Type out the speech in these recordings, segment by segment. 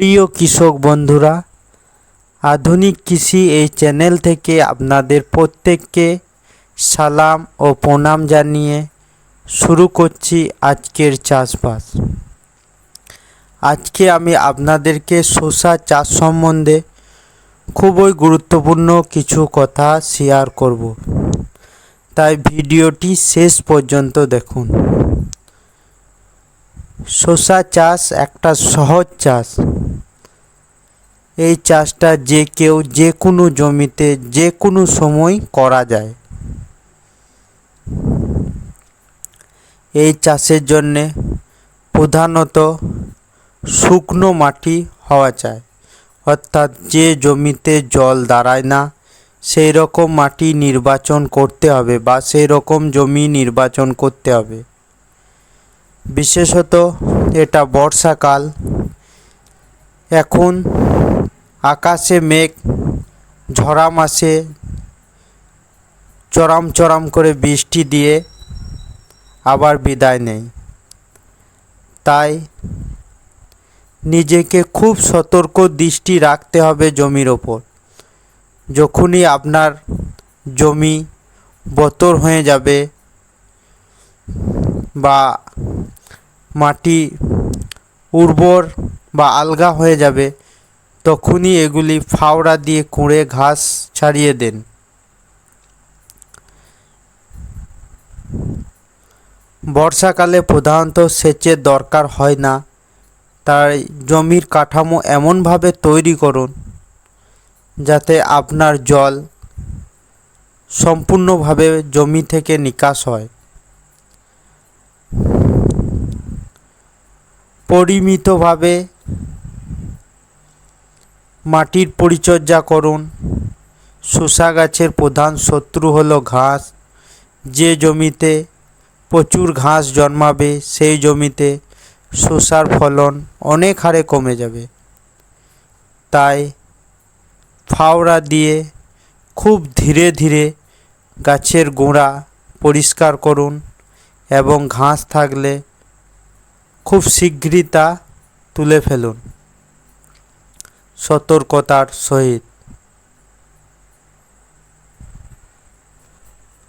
প্রিয় কৃষক বন্ধুরা, আধুনিক কৃষি এই চ্যানেল থেকে আপনাদের প্রত্যেককে সালাম ও প্রণাম জানিয়ে শুরু করছি আজকের চাষবাস। আজকে আমি আপনাদেরকে শসা চাষ সম্বন্ধে খুবই গুরুত্বপূর্ণ কিছু কথা শেয়ার করব। তাই ভিডিওটি শেষ পর্যন্ত দেখুন। শসা চাষ একটা সহজ চাষ। এই চাষটা যে কেউ যে কোনো জমিতে যে কোনো সময় করা যায়। এই চাষের জন্যে প্রধানত শুকনো মাটি হওয়া চাই। অর্থাৎ যে জমিতে জল দাঁড়ায় না সেই রকম মাটি নির্বাচন করতে হবে বা সেই রকম জমি নির্বাচন করতে হবে। বিশেষত এটা বর্ষাকাল। এখন আকাশে মেঘ ঝরা মাসে চরম চরম করে বৃষ্টি দিয়ে আবার বিদায় নেই তাই নিজেকে খুব সতর্ক দৃষ্টি রাখতে হবে জমির ওপর। যখনই আপনার জমি বতর হয়ে যাবে বা মাটি উর্বর বা আলগা হয়ে যাবে, তখনই এগুলি ফাওড়া দিয়ে কুঁড়ে ঘাস ছাড়িয়ে দেন। বর্ষাকালে প্রধানত সেচের দরকার হয় না, তাই জমির কাঠামো এমনভাবে তৈরি করুন যাতে আপনার জল সম্পূর্ণভাবে জমি থেকে নিকাশ হয়। পরিমিতভাবে মাটির পরিচর্যা করুন। শসা গাছের প্রধান শত্রু হলো ঘাস। যে জমিতে প্রচুর ঘাস জন্মাবে, সেই জমিতে শসার ফলন অনেক হারে কমে যাবে। তাই ফাওড়া দিয়ে খুব ধীরে ধীরে গাছের গোড়া পরিষ্কার করুন এবং ঘাস থাকলে শীঘ্রই তা তুলে ফেলুন। সতর্কতার সহিত।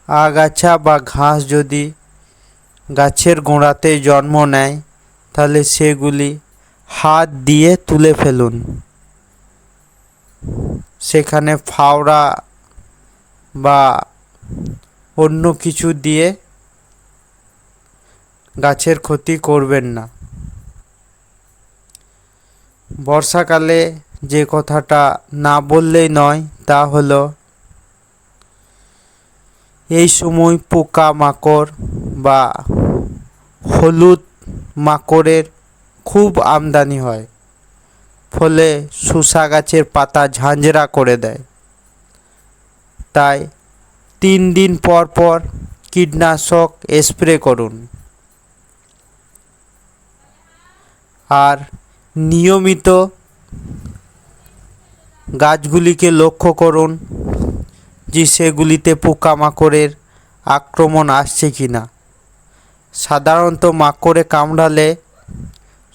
আগাছা বা ঘাস যদি গাছের গোড়াতে জন্ম নেয়, তাহলে সেগুলি হাত দিয়ে তুলে ফেলুন। সেখানে ফাওড়া বা অন্য কিছু দিয়ে গাছের ক্ষতি করবেন না। বর্ষাকালে যে কথাটা না বললেই নয়, তা হলো, এই সময় পোকা মাকড় বা হলুদ মাকড়ের খুব আমদানি হয়, ফলে শসা গাছের পাতা ঝাঁঝরা করে দেয়। তাই তিন দিন পর পর কীটনাশক স্প্রে করুন। আর নিয়মিত গাছগুলিকে লক্ষ্য করুন যে সেগুলিতে পোকামাকড়ের আক্রমণ আসছে কি না সাধারণত মাকড়ে কামড়ালে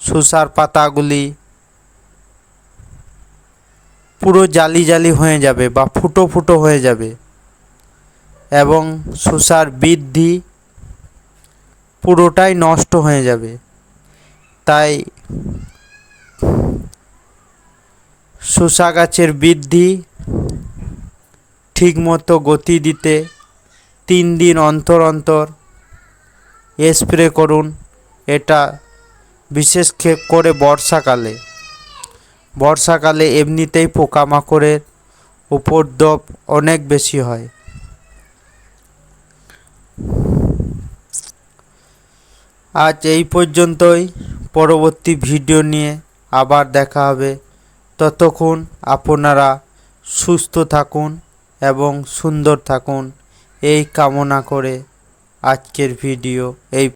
শসার পাতাগুলি পুরো জালি জালি হয়ে যাবে বা ফুটো ফুটো হয়ে যাবে এবং শসার বৃদ্ধি পুরোটাই নষ্ট হয়ে যাবে। তাই শসা গাছের বৃদ্ধি ঠিকমতো গতি দিতে তিন দিন অন্তর অন্তর স্প্রে করুন। এটা বিশেষ করে বর্ষাকালে। বর্ষাকালে এমনিতেই পোকামাকড়ের উপদ্রব অনেক বেশি হয়। আজ এই পর্যন্তই। পরবর্তী ভিডিও নিয়ে আবার দেখা হবে। ততক্ষণ আপনারা সুস্থ থাকুন এবং সুন্দর থাকুন। এই কামনা করে আজকের ভিডিও এই